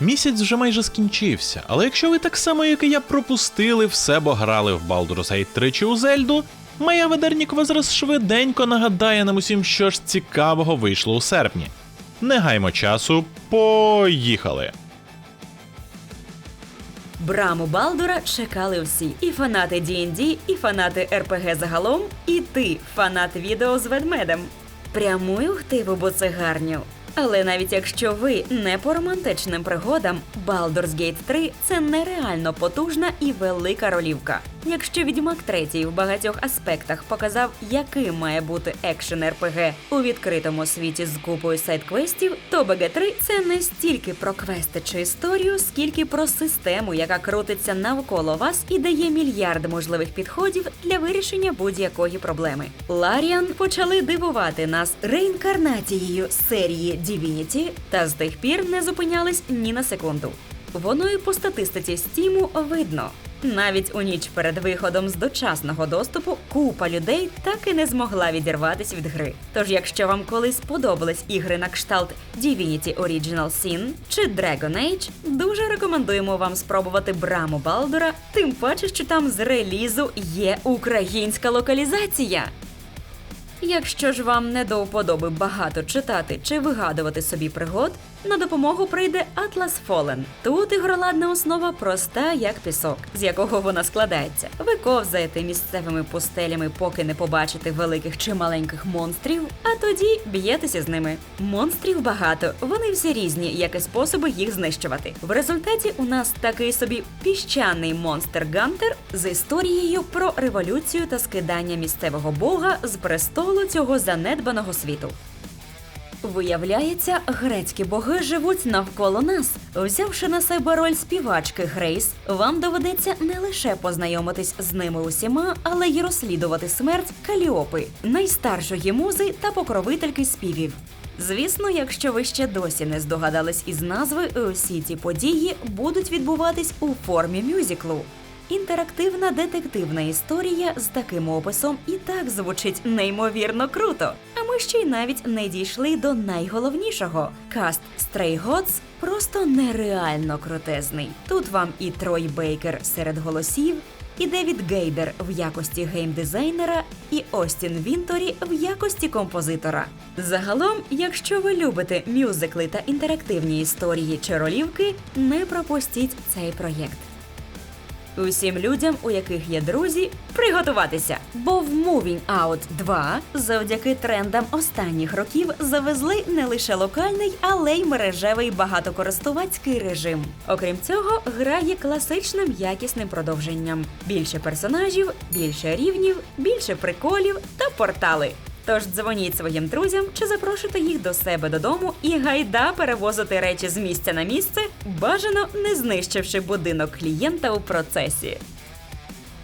Місяць вже майже скінчився, але якщо ви так само, як і я, пропустили все, бо грали в Baldur's Gate 3 чи у Зельду, моя Ведернікова зараз швиденько нагадає нам усім, що ж цікавого вийшло у серпні. Не гаймо часу, поїхали! Браму Балдура чекали всі: і фанати D&D, і фанати РПГ загалом, і ти, фанат відео з ведмедем. Прямую хтиву буцегарню. Але навіть якщо ви не по романтичним пригодам, Baldur's Gate 3 – це нереально потужна і велика ролівка. Якщо Відьмак 3 в багатьох аспектах показав, яким має бути екшен РПГ у відкритому світі з купою сайт-квестів, то БГ3 – це не стільки про квести чи історію, скільки про систему, яка крутиться навколо вас і дає мільярд можливих підходів для вирішення будь-якої проблеми. Ларіан почали дивувати нас реінкарнацією серії Divinity та з тих пір не зупинялись ні на секунду. Воно і по статистиці Стіму видно. Навіть у ніч перед виходом з дочасного доступу купа людей так і не змогла відірватися від гри. Тож, якщо вам колись сподобались ігри на кшталт Divinity Original Sin чи Dragon Age, дуже рекомендуємо вам спробувати Браму Балдура, тим паче, що там з релізу є українська локалізація. Якщо ж вам не до вподоби багато читати чи вигадувати собі пригод, на допомогу прийде Atlas Fallen. Тут ігроладна основа проста, як пісок, з якого вона складається. Ви ковзаєте місцевими пустелями, поки не побачите великих чи маленьких монстрів, а тоді б'єтеся з ними. Монстрів багато, вони всі різні, як і способи їх знищувати. В результаті у нас такий собі піщаний монстр Гантер з історією про революцію та скидання місцевого бога з престолу цього занедбаного світу. Виявляється, грецькі боги живуть навколо нас. Взявши на себе роль співачки Грейс, вам доведеться не лише познайомитись з ними усіма, але й розслідувати смерть Каліопи, найстаршої музи та покровительки співів. Звісно, якщо ви ще досі не здогадались із назви, усі ці події будуть відбуватись у формі мюзиклу. Інтерактивна детективна історія з таким описом і так звучить неймовірно круто. А ми ще й навіть не дійшли до найголовнішого. Каст Stray Gods просто нереально крутезний. Тут вам і Трой Бейкер серед голосів, і Девід Гейдер в якості геймдизайнера, і Остін Вінторі в якості композитора. Загалом, якщо ви любите мюзикли та інтерактивні історії чи ролівки, не пропустіть цей проєкт. Усім людям, у яких є друзі, приготуватися. Бо в Moving Out 2 завдяки трендам останніх років завезли не лише локальний, але й мережевий багатокористувацький режим. Окрім цього, гра є класичним якісним продовженням: більше персонажів, більше рівнів, більше приколів та портали. Тож дзвоніть своїм друзям чи запрошуйте їх до себе додому і гайда перевозити речі з місця на місце, бажано не знищивши будинок клієнта у процесі.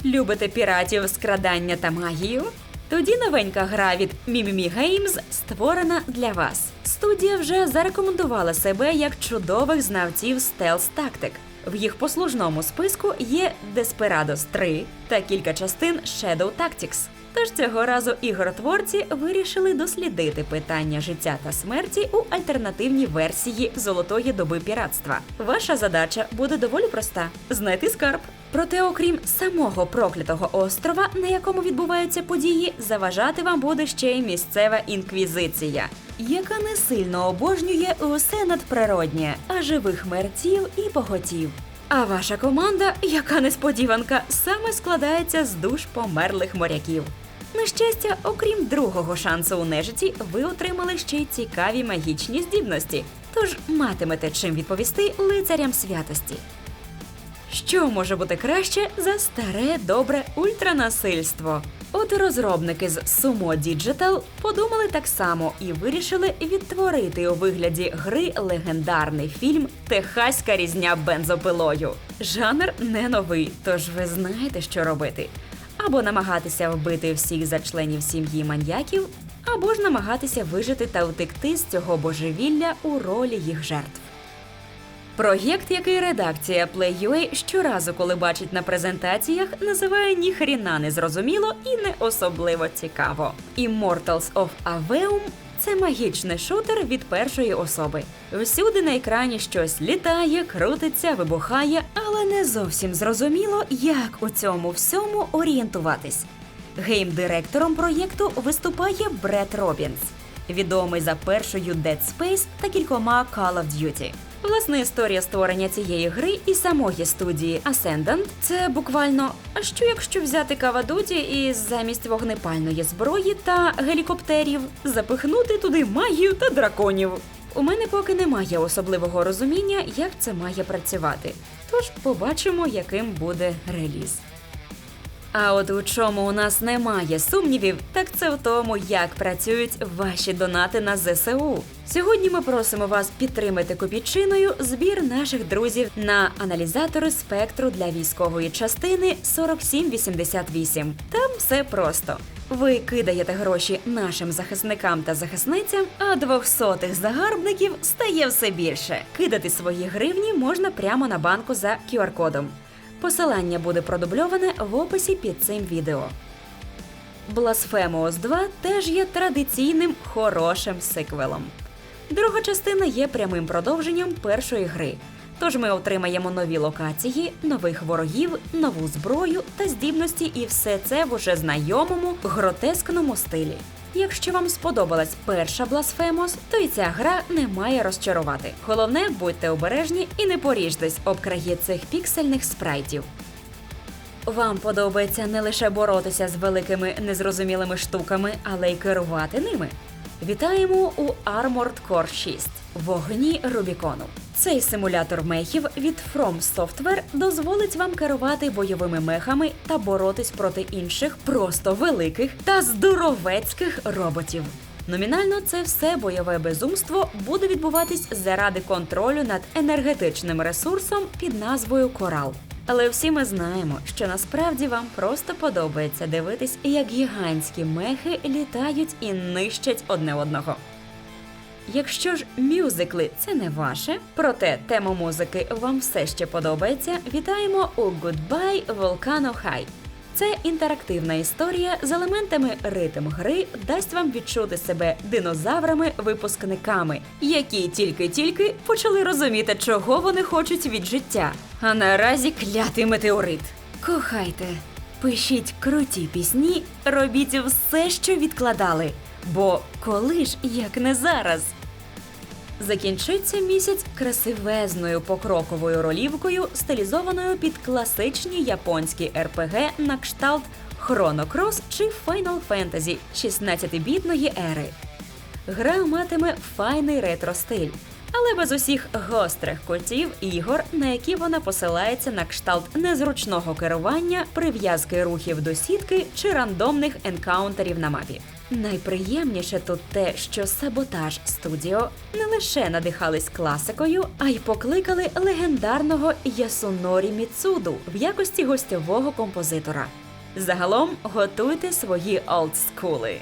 Любите піратів, скрадання та магію? Тоді новенька гра від Mimimi Games створена для вас. Студія вже зарекомендувала себе як чудових знавців стелс тактик. В їх послужному списку є Desperados 3 та кілька частин Shadow Tactics. Тож цього разу ігротворці вирішили дослідити питання життя та смерті у альтернативній версії золотої доби піратства. Ваша задача буде доволі проста: знайти скарб. Проте, окрім самого проклятого острова, на якому відбуваються події, заважати вам буде ще й місцева інквізиція, яка не сильно обожнює усе надприроднє, а живих мерців і богатів. А ваша команда, яка несподіванка, саме складається з душ померлих моряків. На щастя, окрім другого шансу у нежиті, ви отримали ще й цікаві магічні здібності, тож матимете чим відповісти лицарям святості. Що може бути краще за старе добре ультранасильство? От розробники з Sumo Digital подумали так само і вирішили відтворити у вигляді гри легендарний фільм Техаська різня бензопилою. Жанр не новий, тож ви знаєте, що робити. Або намагатися вбити всіх за членів сім'ї маньяків, або ж намагатися вижити та втекти з цього божевілля у ролі їх жертв. Проєкт, який редакція Play.ua щоразу, коли бачить на презентаціях, називає ніхріна незрозуміло і не особливо цікаво. Immortals of Aveum це магічний шутер від першої особи. Всюди на екрані щось літає, крутиться, вибухає, але не зовсім зрозуміло, як у цьому всьому орієнтуватись. Гейм-директором проєкту виступає Бред Робінс, відомий за першою Dead Space та кількома Call of Duty. Власне, історія створення цієї гри і самої студії Ascendant – це буквально а що якщо взяти Кавадуті і замість вогнепальної зброї та гелікоптерів запихнути туди магію та драконів. У мене поки немає особливого розуміння, як це має працювати. Тож побачимо, яким буде реліз. А от у чому у нас немає сумнівів, так це в тому, як працюють ваші донати на ЗСУ. Сьогодні ми просимо вас підтримати копійчиною збір наших друзів на аналізатори спектру для військової частини 4788. Там все просто. Ви кидаєте гроші нашим захисникам та захисницям, а двохсотих загарбників стає все більше. Кидати свої гривні можна прямо на банку за QR-кодом. Посилання буде продубльоване в описі під цим відео. Blasphemous 2 теж є традиційним хорошим сиквелом. Друга частина є прямим продовженням першої гри. Тож ми отримаємо нові локації, нових ворогів, нову зброю та здібності, і все це в уже знайомому гротескному стилі. Якщо вам сподобалась перша Blasphemous, то і ця гра не має розчарувати. Головне, будьте обережні і не поріжтесь об краї цих піксельних спрайтів. Вам подобається не лише боротися з великими незрозумілими штуками, але й керувати ними. Вітаємо у Armored Core 6 вогні Рубікону. Цей симулятор мехів від From Software дозволить вам керувати бойовими мехами та боротись проти інших просто великих та здоровецьких роботів. Номінально це все бойове безумство буде відбуватись заради контролю над енергетичним ресурсом під назвою Корал. Але всі ми знаємо, що насправді вам просто подобається дивитись, як гігантські мехи літають і нищать одне одного. Якщо ж мюзикли це не ваше, проте тема музики вам все ще подобається, вітаємо у Goodbye Volcano High. Це інтерактивна історія з елементами ритм гри дасть вам відчути себе динозаврами-випускниками, які тільки-тільки почали розуміти, чого вони хочуть від життя. А наразі клятий метеорит. Кохайте, пишіть круті пісні, робіть все, що відкладали. Бо коли ж, як не зараз? Закінчиться місяць красивезною покроковою ролівкою, стилізованою під класичні японські РПГ на кшталт Cross чи Final Fantasy 16-бітної ери. Гра матиме файний ретро-стиль, але без усіх гострих кутів ігор, на які вона посилається на кшталт незручного керування, прив'язки рухів до сітки чи рандомних енкаунтерів на мапі. Найприємніше тут те, що саботаж студіо не лише надихались класикою, а й покликали легендарного Ясунорі Міцуду в якості гостьового композитора. Загалом готуйте свої олдскули.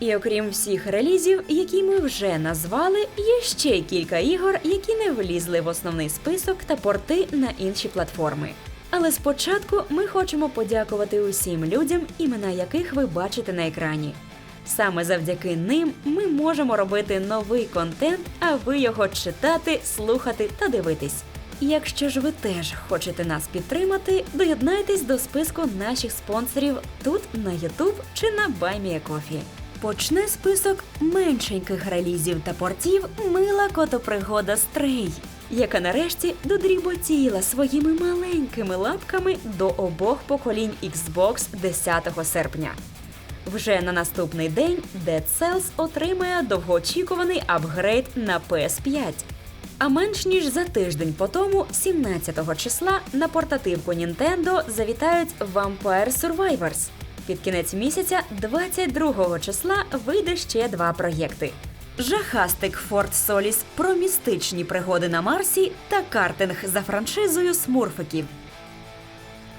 І окрім всіх релізів, які ми вже назвали, є ще кілька ігор, які не влізли в основний список та порти на інші платформи. Але спочатку ми хочемо подякувати усім людям, імена яких ви бачите на екрані. Саме завдяки ним ми можемо робити новий контент, а ви його читати, слухати та дивитись. Якщо ж ви теж хочете нас підтримати, доєднайтесь до списку наших спонсорів тут на YouTube чи на BuyMeACoffee. Почне список меншеньких релізів та портів мила котопригода Стрей, яка нарешті додріботіла своїми маленькими лапками до обох поколінь Xbox 10 серпня. Вже на наступний день Dead Cells отримає довгоочікуваний апгрейд на PS5. А менш ніж за тиждень по тому, 17 числа, на портативку Nintendo завітають Vampire Survivors. Під кінець місяця, 22 числа, вийде ще два проєкти: Жахастик Форт Соліс про містичні пригоди на Марсі та картинг за франшизою смурфиків.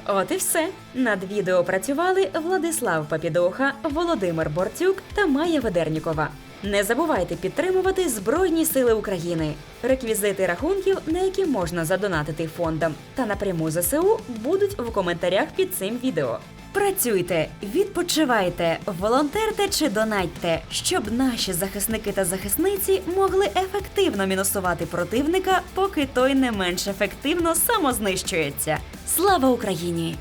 От і все. Над відео працювали Владислав Папідоха, Володимир Бортюк та Майя Ведернікова. Не забувайте підтримувати Збройні Сили України. Реквізити рахунків, на які можна задонатити фондам та напряму ЗСУ, будуть в коментарях під цим відео. Працюйте, відпочивайте, волонтерте чи донатьте, щоб наші захисники та захисниці могли ефективно мінусувати противника, поки той не менш ефективно самознищується. Слава Україні!